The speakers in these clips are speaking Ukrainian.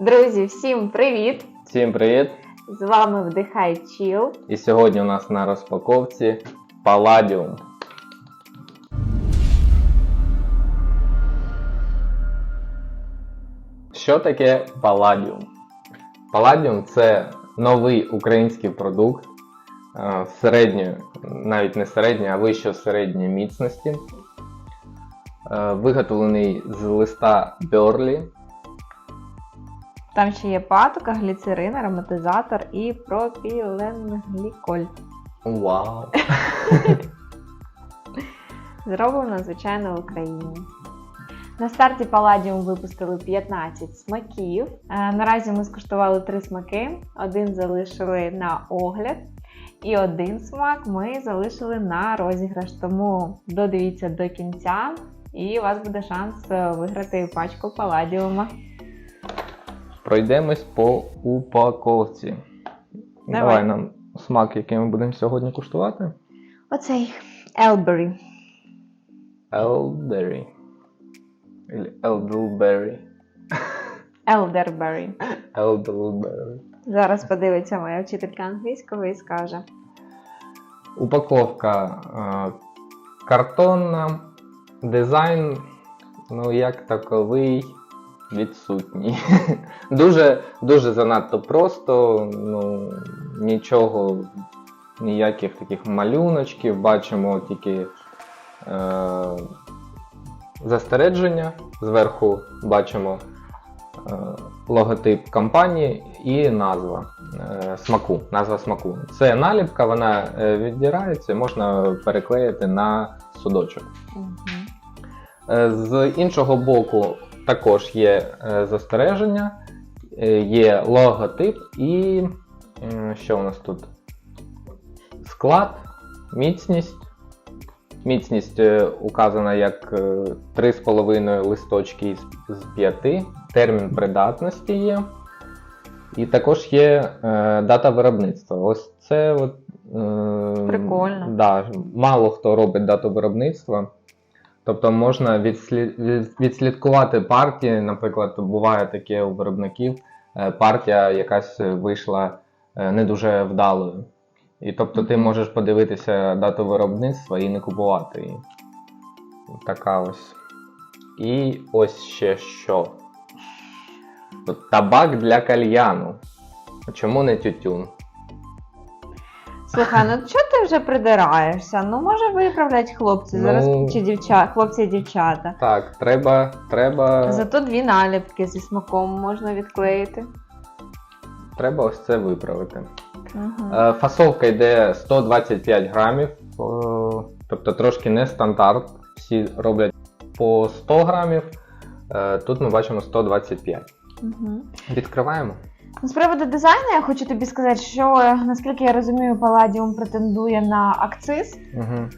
Друзі, всім привіт! Всім привіт! З вами Вдихай Чіл. І сьогодні у нас на розпаковці Palladium. Що таке Palladium? Palladium це новий український продукт е, середньої, навіть не середньої, а вище середньої міцності. Е, Виготовлений з листа Берлі. Там ще є патока, гліцерин, ароматизатор і пропіленгліколь. Вау! Зроблено, звичайно, в Україні. На старті Palladium випустили 15 смаків. Е, Наразі ми скуштували 3 смаки, один залишили на огляд, і один смак ми залишили на розіграш. Тому додивіться до кінця, і у вас буде шанс е, виграти пачку Palladium. Пройдемось по упаковці. Давай. Давай нам смак, який ми будемо сьогодні куштувати. Оцей. Elderberry. Или Elderberry. Elderberry. Elderberry. Зараз подивиться моя вчителька англійського і скаже. Упаковка картонна, дизайн, ну як таковий, відсутній. дуже, дуже занадто просто, ну, нічого, ніяких таких малюночків, бачимо тільки е, застереження. Зверху бачимо е, логотип компанії і назва е, смаку. Назва смаку. Це наліпка, вона е, віддирається, можна переклеїти на судочок. Е, З іншого боку, також є е, застереження, е, є логотип і що у нас тут? Склад, міцність. Міцність е, указана як е, 3,5 листочки з- з 5. Термін придатності є. І також є дата виробництва. Ось це от, е, Прикольно. Да, мало хто робить дату виробництва. Тобто можна відслідкувати партії. Наприклад, буває таке у виробників, е, партія якась вийшла е, не дуже вдалою. І тобто ти можеш подивитися дату виробництва і не купувати її. Така ось. І ось ще що. Табак для кальяну. Чому не тютюн? Слухай, ну чого ти вже придираєшся? Ну може виправлять хлопці зараз Ну. чи дівчата, хлопці і дівчата. Так, треба. треба... Зато дві наліпки зі смаком можна відклеїти. Треба ось це виправити. Угу. Е, Фасовка йде 125 грамів, е, тобто трошки не стандарт. Всі роблять по 100 грамів. Е, Тут ми бачимо 125. Угу. Відкриваємо. З приводу дизайну я хочу тобі сказати, що наскільки я розумію, Palladium претендує на акциз. Угу.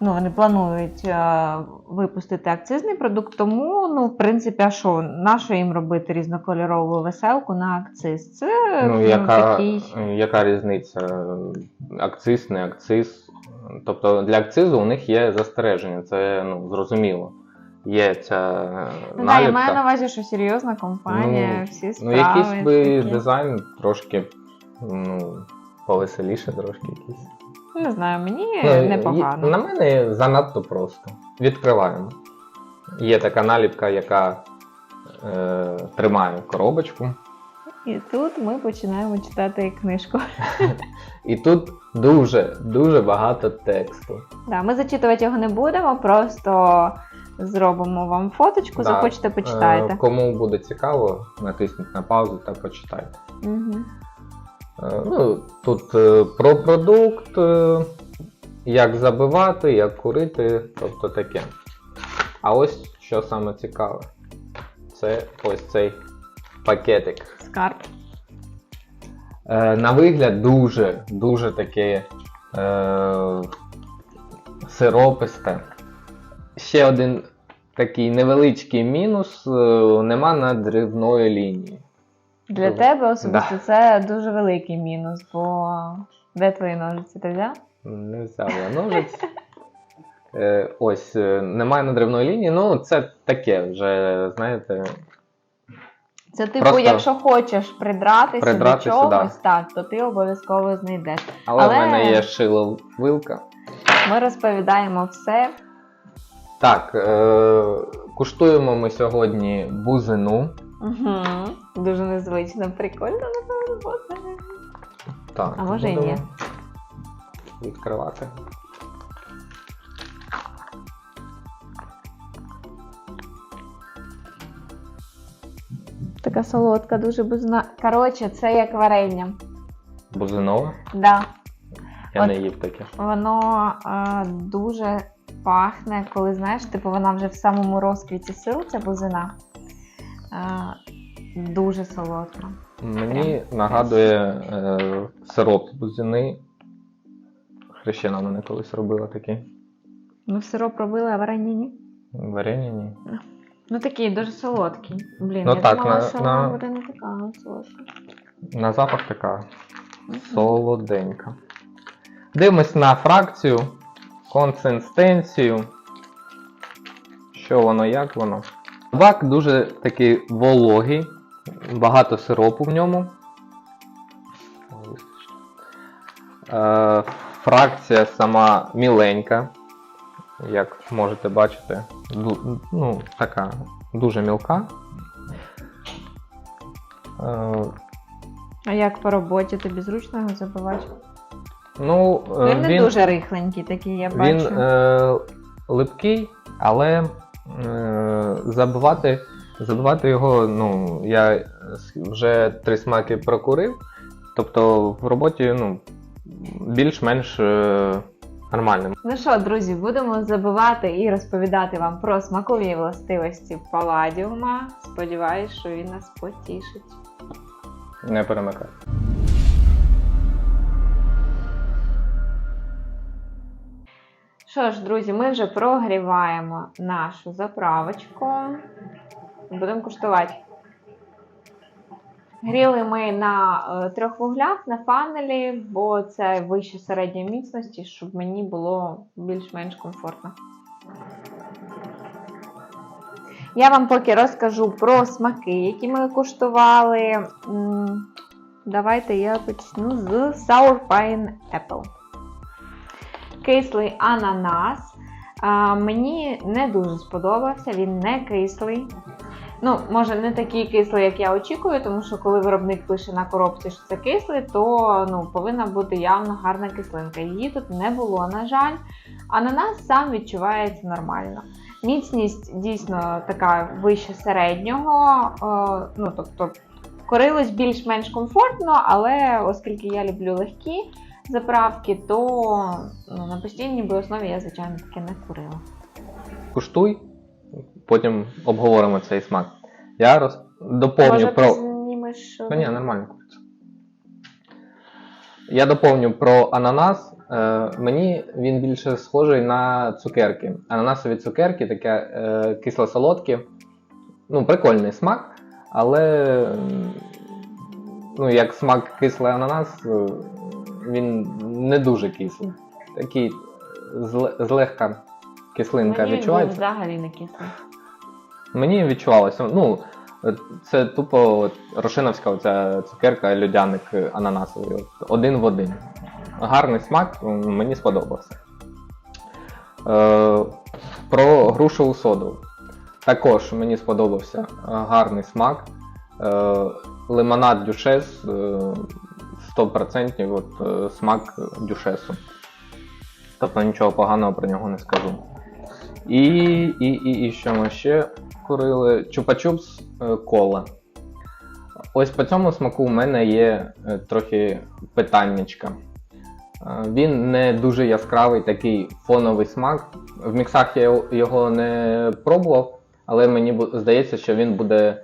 Ну, вони планують е, випустити акцизний продукт, тому, ну, в принципі, а що, на що їм робити різнокольорову веселку на акциз? Це Ну, ну, яка, такий. яка різниця? Акциз, не акциз. Тобто для акцизу у них є застереження, це ну, зрозуміло. Є ця Ну, да, я маю на увазі, що серйозна компанія, Ну, всі Ну, якийсь би такі. дизайн трошки ну, повеселіше, трошки якийсь. Не знаю, мені Ну, непогано. є- На мене занадто просто. Відкриваємо. Є така наліпка, яка е, тримає коробочку. І тут ми починаємо читати книжку. І тут дуже дуже багато тексту. Да, ми зачитувати його не будемо, просто зробимо вам фоточку, Да. захочете, Е, почитайте. Кому буде цікаво, натисніть на паузу та почитайте. Угу. Е, Ну, тут е, про продукт, е, як забивати, як курити, тобто таке. А ось що саме цікаве, це ось цей пакетик. Скарб. Е, На вигляд дуже, дуже таке е, сирописте. Ще один такий невеличкий мінус: е, нема надривної лінії. Для Добре. тебе особисто Да. це дуже великий мінус, бо де твої ножиці ти взяв? Не взяв я ножиць. Е, ось, е, немає надривної лінії. Ну, це таке вже, знаєте. Це типу, Просто якщо хочеш придратися, придратися, до чогось, да. так, то ти обов'язково знайдеш. Але, Але- в мене є шило вилка. Ми розповідаємо все. Так, е- куштуємо ми сьогодні бузину. Угу. Дуже незвично, прикольно, напевно, буде. Так, А може і будемо ні. Відкривати. Така солодка, дуже бузна. Коротше, це як варення. Бузинова. Да. Я От. не їв таке. Воно е, дуже пахне, коли знаєш, типу вона вже в самому розквіті сил, ця бузина. Е, дуже солодка. Мені нагадує е, сироп бузини. Хрещена мене колись робила такі. Ну, сироп робили, а варення ні. Варення ні. Ну такий дуже солодкий. Блін, Ну я так, думала, на- що на- вона буде не така солодка. На запах така солоденька. Дивимось на фракцію, консистенцію. Що воно, як воно. Вак дуже такий вологий, багато сиропу в ньому. Е, фракція сама міленька, як можете бачити. Ну, така дуже мілка. Е, А як по роботі тобі зручно його забивати? Ну, е, Він не дуже рихленький такий, я бачу. Він е, липкий, але е, забивати, забивати його, ну, я вже три смаки прокурив. Тобто в роботі ну, більш-менш е, нормально. Ну що, друзі, будемо забивати і розповідати вам про смакові властивості паладіума. Сподіваюсь, що він нас потішить. Не перемикай. Що ж, друзі, ми вже прогріваємо нашу заправочку. Будемо куштувати. Гріли ми на е, трьох вуглях на фанелі, бо це вище середньої міцності, щоб мені було більш-менш комфортно. Я вам поки розкажу про смаки, які ми куштували. Давайте я почну з Sour Pine Apple кислий ананас. А, мені не дуже сподобався, він не кислий. Ну, може, не такий кислий, як я очікую, тому що коли виробник пише на коробці, що це кислий, то ну, повинна бути явно гарна кислинка. Її тут не було, на жаль. Ананас сам відчувається нормально. Міцність дійсно така вище середнього. Е, ну, тобто, корилось більш-менш комфортно, але оскільки я люблю легкі, заправки, то ну, на постійній би основі я, звичайно, таке не курила. Куштуй, потім обговоримо цей смак. Я роз... доповню Може, про. знімеш. Та ні, нормально куриця. Я доповню про ананас. Е, мені він більше схожий на цукерки. Ананасові цукерки, таке е, кисло-солодкі. Ну, прикольний смак, але ну, як смак кислий ананас, е, він не дуже кислий. Такий зле- злегка кислинка Мені він відчувається. взагалі не кислий. Мені відчувалося, ну, це тупо от, рошиновська оця цукерка, льодяник е, ананасовий. От, один в один. Гарний смак, мені сподобався. Е, про грушеву соду. Також мені сподобався е, гарний смак. Е, лимонад дюшес е, 100% от, е, смак дюшесу. Тобто нічого поганого про нього не скажу. І, і, і, і що ми ще курили? Чупа-чупс е, кола. Ось по цьому смаку в мене є е, трохи питаннячка. Він не дуже яскравий, такий фоновий смак. В міксах я його- не пробував, але мені здається, що він буде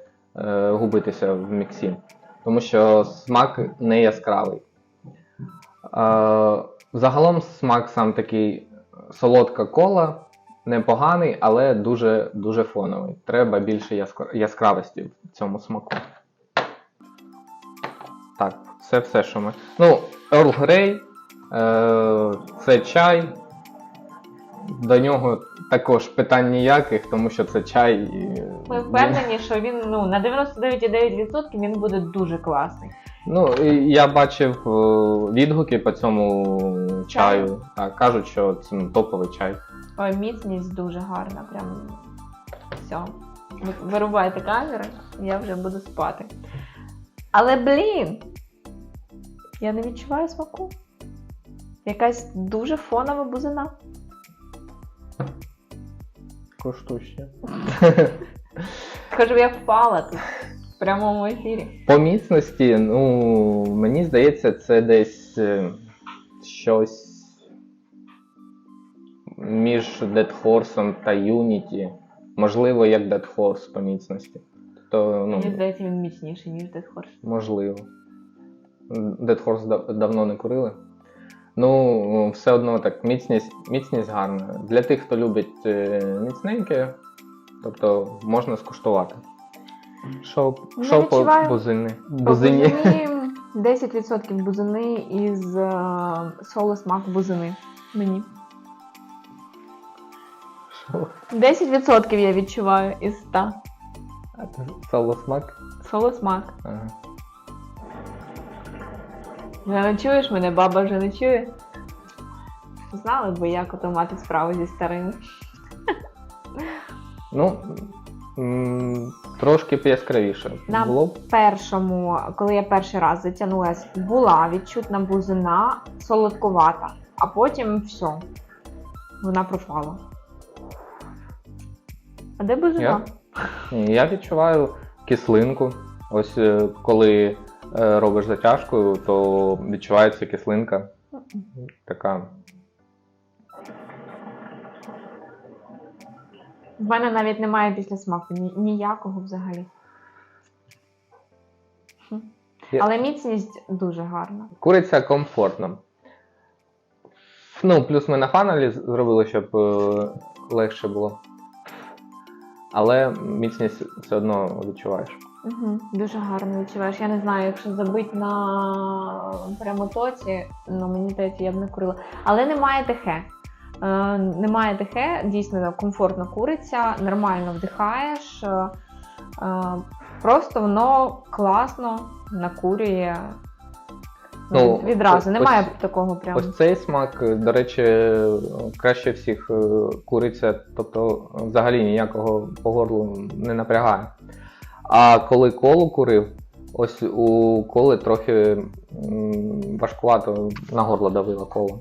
губитися в міксі, тому що смак не яскравий. Е, Загалом смак сам такий солодка кола, непоганий, але дуже дуже фоновий. Треба більше яскра- яскравості в цьому смаку. Так, це все, що ми. Ну, Earl Grey, е, це чай. До нього також питань ніяких, тому що це чай. і Ми впевнені, що він ну, на 99,9% він буде дуже класний. Ну, і я бачив е, відгуки по цьому чаю. Так, кажуть, що це ну, топовий чай. Ой, міцність дуже гарна, прям все. Ви- Вирубайте камери, я вже буду спати. Але блін! Я не відчуваю смаку. Якась дуже фонова бузина. Коштуще. Кажу, я впала тут в прямому ефірі. По міцності, ну, мені здається, це десь е, щось між Dead Horse та Unity. Можливо, як Dead Horse по міцності. Тобто, ну, Мені здається, він міцніший, ніж Dead Horse. можливо. Dead Horse дав- давно не курили. Ну, все одно так, міцність, міцність гарна. Для тих, хто любить е, міцненьке, тобто можна скуштувати. Що, Не по бузини? По Бузині. бузині 10% бузини із е, соло смак бузини. Мені. 10% я відчуваю із 100. А це Соло смак? Соло смак. Ага. Вже не чуєш мене, баба вже не чує. Знали б, як ото мати справу зі старими. Ну, трошки б яскравіше. Нам Було б. першому, коли я перший раз затягнулась, була відчутна бузина солодкувата, а потім все. Вона пропала. А де бузина? Я? Ні, я відчуваю кислинку. Ось е, коли робиш затяжкою, то відчувається кислинка. Така. В мене навіть немає після смаку ні- ніякого взагалі. Я- Але міцність дуже гарна. Куриця комфортна. Ну, плюс ми на фанелі з- зробили, щоб е, легше було. Але міцність все одно відчуваєш. Угу, дуже гарно відчуваєш. Я не знаю, якщо забити на прямотоці, ну мені здається, я б не курила. Але немає тихе. Е, немає тихе, дійсно комфортно куриться, нормально вдихаєш. Е, е, просто воно класно накурює. Ну, відразу. Немає ось- такого прям. Ось цей смак, е, до речі, е, краще всіх куриця, тобто взагалі ніякого по горлу не напрягає. А коли колу курив, ось у коли трохи важкувато на горло давило коло.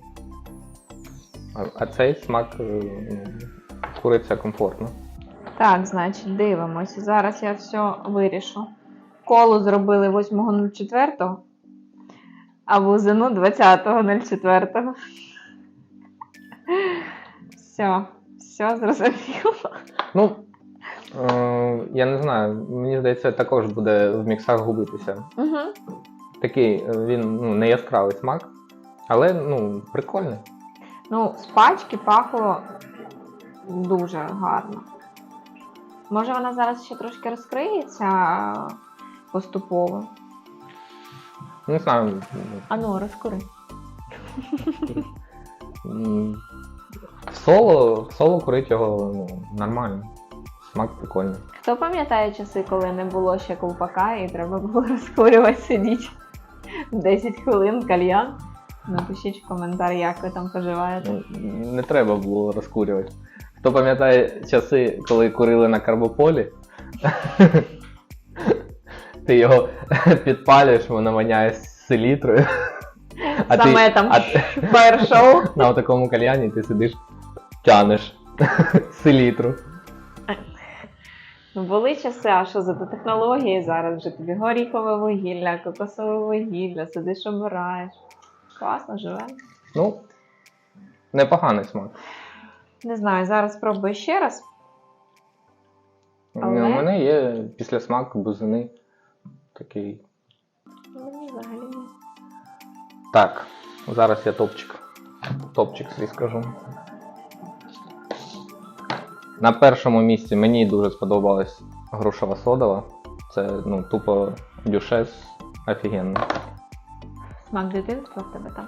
А, цей смак е, куриця комфортно. Так, значить, дивимося. Зараз я все вирішу. Колу зробили 8.04, а вузину 20.04. Все, все зрозуміло. Ну, я не знаю, мені здається, також буде в міксах губитися. Угу. Такий е, він ну, не яскравий смак, але ну, прикольний. Ну, з пачки пахло дуже гарно. Може, вона зараз ще трошки розкриється е, поступово. Не знаю. Ану, розкури. В соло, в соло курить його ну, нормально. Смак прикольний. Хто пам'ятає часи, коли не було ще ковпака і треба було розкурювати сидіти 10 хвилин кальян? Напишіть в коментар, як ви там поживаєте. Ну, Не треба було розкурювати. Хто пам'ятає часи, коли курили на карбополі? Ти його підпалюєш, воно воняє селітрою. А Саме ти, там а, фаєр-шоу. на такому кальяні ти сидиш, тянеш селітру. Були часи, а що за технології зараз вже тобі горіхове вугілля, кокосове вугілля, сидиш, обираєш. Класно живе. Ну, непоганий смак. Не знаю, зараз спробую ще раз. Але- У мене є після смак бузини. Такий. Мені взагалі ні. Так, зараз я топчик. Топчик свій скажу. На першому місці мені дуже сподобалась грушева содова. Це ну, тупо дюшес офігенно. Смак дитинства в тебе там.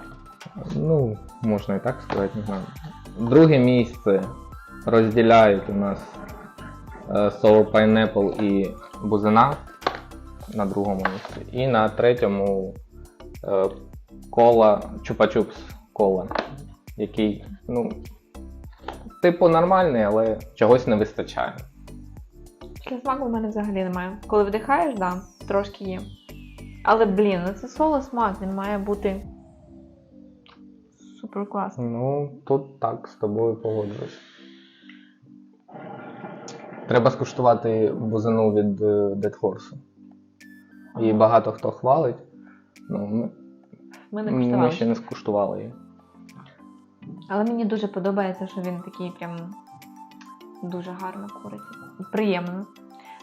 Ну, можна і так сказати, не знаю. Друге місце розділяють у нас е, Sour Pineapple і Бузина на другому місці. І на третьому е, кола Чупа-Чупс кола, який, ну, типу нормальний, але чогось не вистачає. Після смаку в мене взагалі немає. Коли вдихаєш, да, трошки є. Але, блін, ну це соло смак, він має бути супер класний. Ну, тут так з тобою погоджуюсь. Треба скуштувати бузину від е, Dead Horse. Її багато хто хвалить. Ну, ми, Ми не ми куштували. ще не скуштували її. Але мені дуже подобається, що він такий прям дуже гарно курить. Приємно.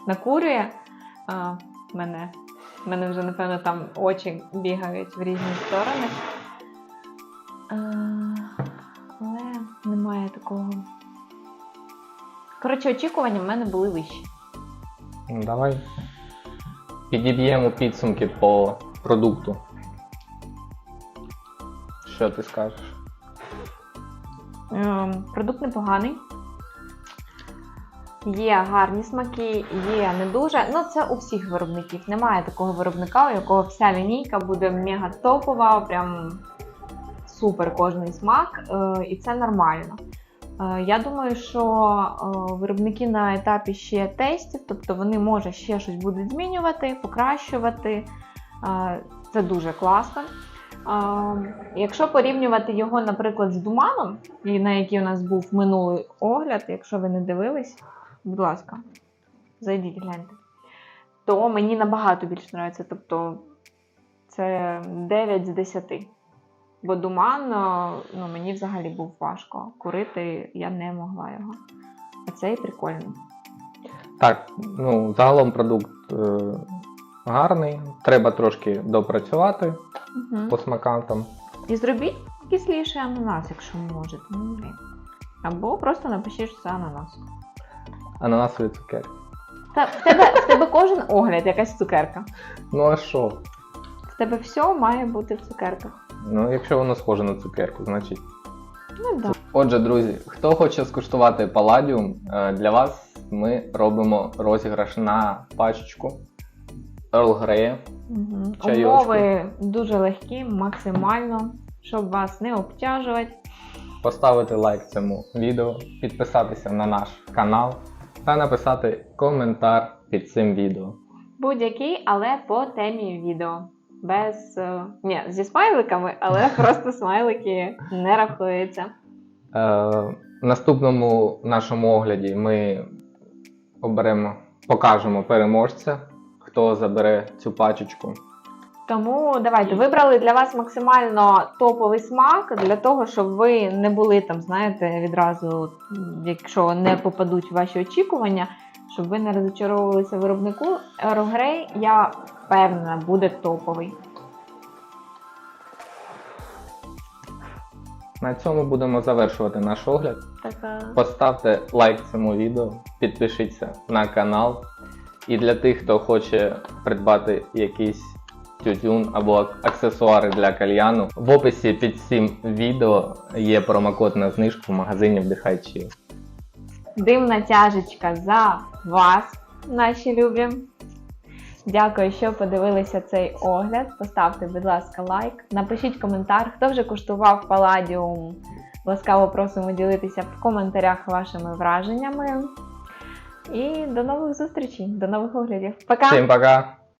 Накурює. А, мене, мене вже, напевно, там очі бігають в різні сторони. А, але немає такого. Коротше, очікування в мене були вищі. Давай підіб'ємо підсумки по продукту. Що ти скажеш? Ем, Продукт непоганий. Є гарні смаки, є не дуже. Ну, це у всіх виробників. Немає такого виробника, у якого вся лінійка буде мега топова, прям супер кожний смак, е, і це нормально. Е, Я думаю, що е, виробники на етапі ще тестів, тобто вони може ще щось будуть змінювати, покращувати. Це дуже класно. Е, Якщо порівнювати його, наприклад, з Думаном, на який у нас був минулий огляд, якщо ви не дивились, будь ласка, зайдіть гляньте, то мені набагато більше подобається. Тобто це 9 з 10. Бо Думан, е, ну, мені взагалі був важко курити, я не могла його. А цей прикольний. Так, ну, загалом продукт е, гарний. Треба трошки допрацювати Угу. по смакам там. І зробіть кисліший ананас, якщо можете. Ну. Або просто напишіть, що це ананас. Ананасові цукерки. Та в тебе, в тебе кожен огляд якась цукерка. Ну а що? В тебе все має бути в цукерках. Ну, якщо воно схоже на цукерку, значить. Ну да. Отже, друзі, хто хоче скуштувати паладіум, е, для вас ми робимо розіграш на пачечку Earl Grey. Угу. Чайочку. Умови дуже легкі, максимально, щоб вас не обтяжувати. Поставити лайк цьому відео, підписатися на наш канал та написати коментар під цим відео. Будь-який, але по темі відео. Без. е, Ні, зі смайликами, але просто смайлики не рахуються. Е, в наступному нашому огляді ми оберемо, покажемо переможця, хто забере цю пачечку. Тому давайте вибрали для вас максимально топовий смак для того, щоб ви не були там, знаєте, відразу, якщо не попадуть ваші очікування, щоб ви не розочаровувалися виробнику. Earl я впевнена, буде топовий. На цьому будемо завершувати наш огляд. Така Поставте лайк цьому відео, підпишіться на канал. І для тих, хто хоче придбати якийсь тютюн або аксесуари для кальяну, в описі під цим відео є промокод на знижку в магазині Вдихай Chill. димна тяжечка за вас, наші любі. Дякую, що подивилися цей огляд. Поставте, будь ласка, лайк. Напишіть коментар, хто вже куштував паладіум. Ласкаво просимо ділитися в коментарях вашими враженнями. І до нових зустрічей, до нових оглядів. Пока! Всім пока!